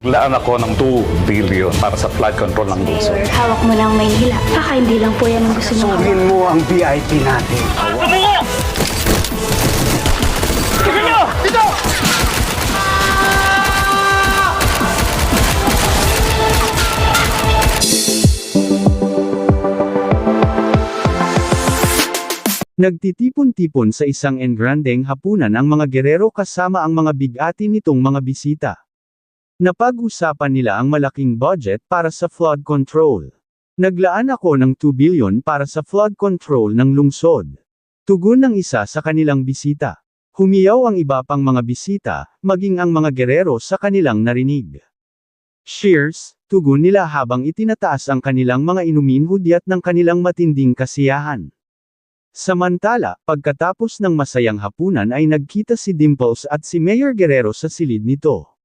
Laan ako ng 2 billion para sa flood control ng lungsod. Mayor, hawak mo lang Maynila. Baka hindi lang po yan ang gusto mo. Sugin mo ang VIP natin. Nagtitipon-tipon sa isang engrandeng hapunan ang mga gerero kasama ang mga bigati nitong mga bisita. Napag-usapan nila ang malaking budget para sa flood control. Naglaan ako ng 2 billion para sa flood control ng lungsod. Tugon ng isa sa kanilang bisita. Humiyaw ang iba pang mga bisita, maging ang mga gerero sa kanilang narinig. Cheers, tugon nila habang itinataas ang kanilang mga inumin hudyat ng kanilang matinding kasiyahan. Samantala, pagkatapos ng masayang hapunan ay nagkita si Dimples at si Mayor Guerrero sa silid nito.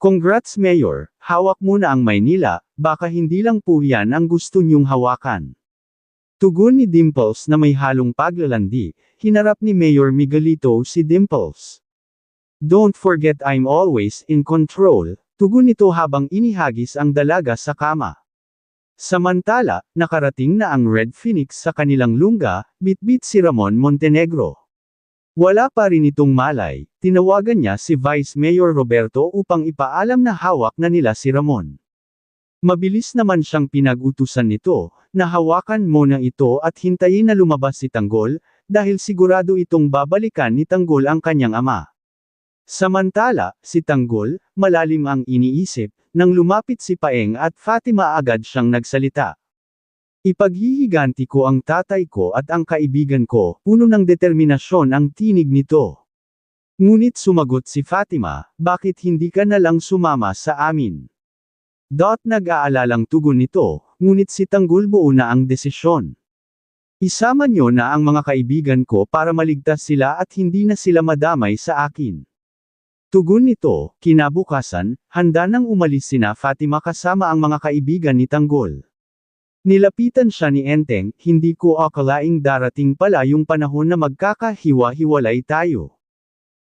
Congrats Mayor, hawak mo na ang Maynila, baka hindi lang po yan ang gusto niyong hawakan. Tugon ni Dimples na may halong paglalandi, hinarap ni Mayor Miguelito si Dimples. Don't forget I'm always in control, tugon nito habang inihagis ang dalaga sa kama. Samantala, nakarating na ang Red Phoenix sa kanilang lungga, bitbit si Ramon Montenegro. Wala pa rin itong malay, tinawagan niya si Vice Mayor Roberto upang ipaalam na hawak na nila si Ramon. Mabilis naman siyang pinag-utusan nito, na hawakan mo na ito at hintayin na lumabas si Tanggol, dahil sigurado itong babalikan ni Tanggol ang kanyang ama. Samantala, si Tanggol, malalim ang iniisip, nang lumapit si Paeng at Fatima agad siyang nagsalita. Ipaghihiganti ko ang tatay ko at ang kaibigan ko, puno ng determinasyon ang tinig nito. Ngunit sumagot si Fatima, bakit hindi ka na lang sumama sa amin? Dot nag-aalalang tugon nito, ngunit si Tanggol buo na ang desisyon. Isama nyo na ang mga kaibigan ko para maligtas sila at hindi na sila madamay sa akin. Tugon nito, kinabukasan, handa nang umalis sina Fatima kasama ang mga kaibigan ni Tanggol. Nilapitan siya ni Enteng, hindi ko akalaing darating pala yung panahon na magkakahiwa-hiwalay tayo.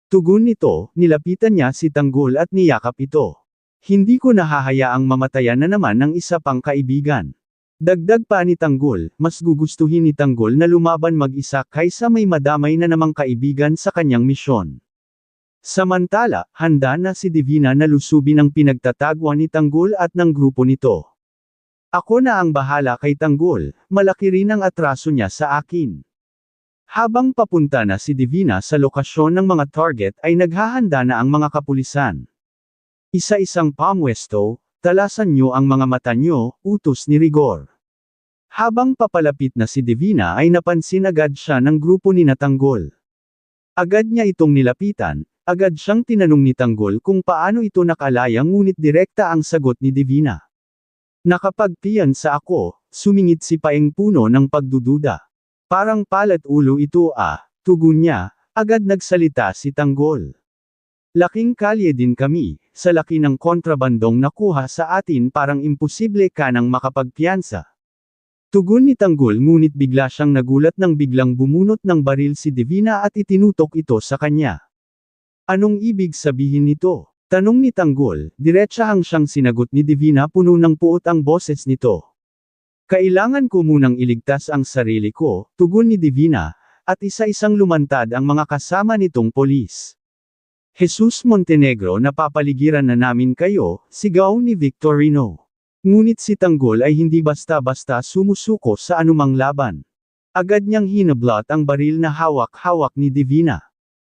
Tugon nito, nilapitan niya si Tanggol at niyakap ito. Hindi ko nahahayaang mamatayan na naman ng isa pang kaibigan. Dagdag pa ni Tanggol, mas gugustuhin ni Tanggol na lumaban mag-isa kaysa may madamay na namang kaibigan sa kanyang misyon. Samantala, handa na si Divina na lusubin ang pinagtatagwa ni Tanggol at ng grupo nito. Ako na ang bahala kay Tanggol, malaki rin ang atraso niya sa akin. Habang papunta na si Divina sa lokasyon ng mga target ay naghahanda na ang mga kapulisan. Isa-isang pamwesto, talasan niyo ang mga mata niyo, utos ni Rigor. Habang papalapit na si Divina ay napansin agad siya ng grupo ni Natanggol. Agad niya itong nilapitan, agad siyang tinanong ni Tanggol kung paano ito nakalaya ngunit direkta ang sagot ni Divina. Nakapagpiyan sa ako, sumingit si Paeng Puno ng pagdududa. Parang palat ulo ito ah, tugon niya, agad nagsalita si Tanggol. Laking kalye din kami, sa laki ng kontrabandong nakuha sa atin parang imposible ka nang makapagpiyansa. Tugon ni Tanggol ngunit bigla siyang nagulat nang biglang bumunot ng baril si Divina at itinutok ito sa kanya. Anong ibig sabihin nito? Tanong ni Tanggol, diretsahang siyang sinagot ni Divina puno ng puot ang boses nito. Kailangan ko munang iligtas ang sarili ko, tugon ni Divina, at isa-isang lumantad ang mga kasama nitong polis. Jesus Montenegro napapaligiran na namin kayo, sigaw ni Victorino. Ngunit si Tanggol ay hindi basta-basta sumusuko sa anumang laban. Agad niyang hinablot ang baril na hawak-hawak ni Divina.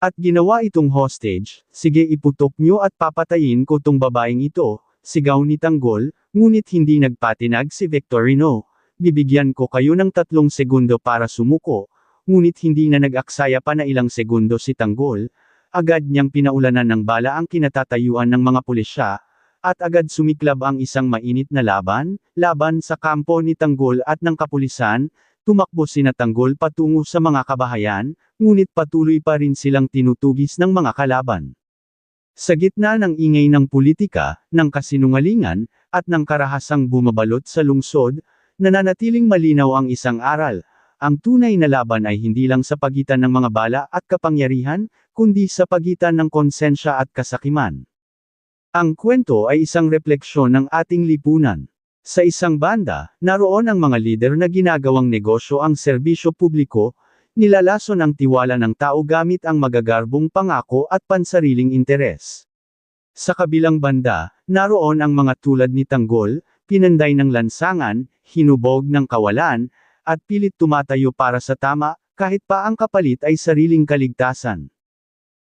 At ginawa itong hostage, sige iputok niyo at papatayin ko tong babaeng ito, sigaw ni Tanggol, ngunit hindi nagpatinag si Victorino. Bibigyan ko kayo ng tatlong segundo para sumuko, ngunit hindi na nag-aksaya pa na ilang segundo si Tanggol, agad niyang pinaulanan ng bala ang kinatatayuan ng mga pulisya, at agad sumiklab ang isang mainit na laban, laban sa kampo ni Tanggol at ng kapulisan, tumakbo sina Tanggol patungo sa mga kabahayan, ngunit patuloy pa rin silang tinutugis ng mga kalaban. Sa gitna ng ingay ng politika, ng kasinungalingan, at ng karahasang bumabalot sa lungsod, nananatiling malinaw ang isang aral. Ang tunay na laban ay hindi lang sa pagitan ng mga bala at kapangyarihan, kundi sa pagitan ng konsensya at kasakiman. Ang kwento ay isang refleksyon ng ating lipunan. Sa isang banda, naroon ang mga lider na ginagawang negosyo ang serbisyo publiko, nilalason ang tiwala ng tao gamit ang magagarbong pangako at pansariling interes. Sa kabilang banda, naroon ang mga tulad ni Tanggol, pinanday ng lansangan, hinubog ng kawalan, at pilit tumatayo para sa tama, kahit pa ang kapalit ay sariling kaligtasan.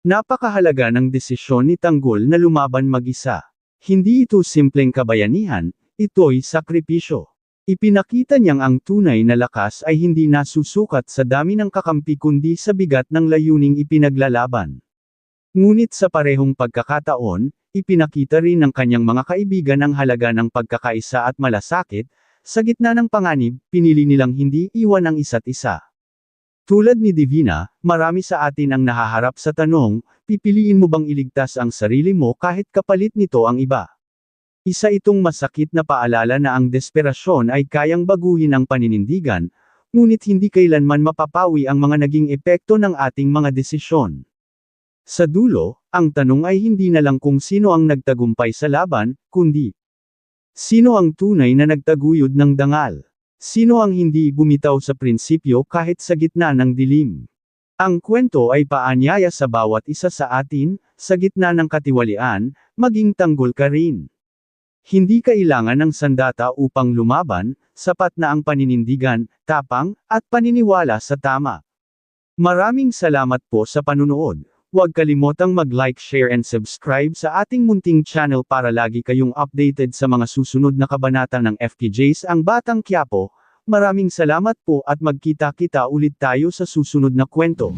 Napakahalaga ng desisyon ni Tanggol na lumaban mag-isa. Hindi ito simpleng kabayanihan, ito'y sakripisyo. Ipinakita niyang ang tunay na lakas ay hindi nasusukat sa dami ng kakampi kundi sa bigat ng layuning ipinaglalaban. Ngunit sa parehong pagkakataon, ipinakita rin ng kanyang mga kaibigan ang halaga ng pagkakaisa at malasakit, sa gitna ng panganib, pinili nilang hindi iwan ang isa't isa. Tulad ni Divina, marami sa atin ang nahaharap sa tanong, pipiliin mo bang iligtas ang sarili mo kahit kapalit nito ang iba? Isa itong masakit na paalala na ang desperasyon ay kayang baguhin ang paninindigan, ngunit hindi kailanman mapapawi ang mga naging epekto ng ating mga desisyon. Sa dulo, ang tanong ay hindi na lang kung sino ang nagtagumpay sa laban, kundi sino ang tunay na nagtaguyod ng dangal. Sino ang hindi bumitaw sa prinsipyo kahit sa gitna ng dilim? Ang kwento ay paanyaya sa bawat isa sa atin, sa gitna ng katiwalian, maging tanggol ka rin. Hindi kailangan ng sandata upang lumaban, sapat na ang paninindigan, tapang, at paniniwala sa tama. Maraming salamat po sa panunood. Huwag kalimotang mag-like, share and subscribe sa ating munting channel para lagi kayong updated sa mga susunod na kabanata ng FPJs ang Batang Quiapo. Maraming salamat po at magkita-kita ulit tayo sa susunod na kwento.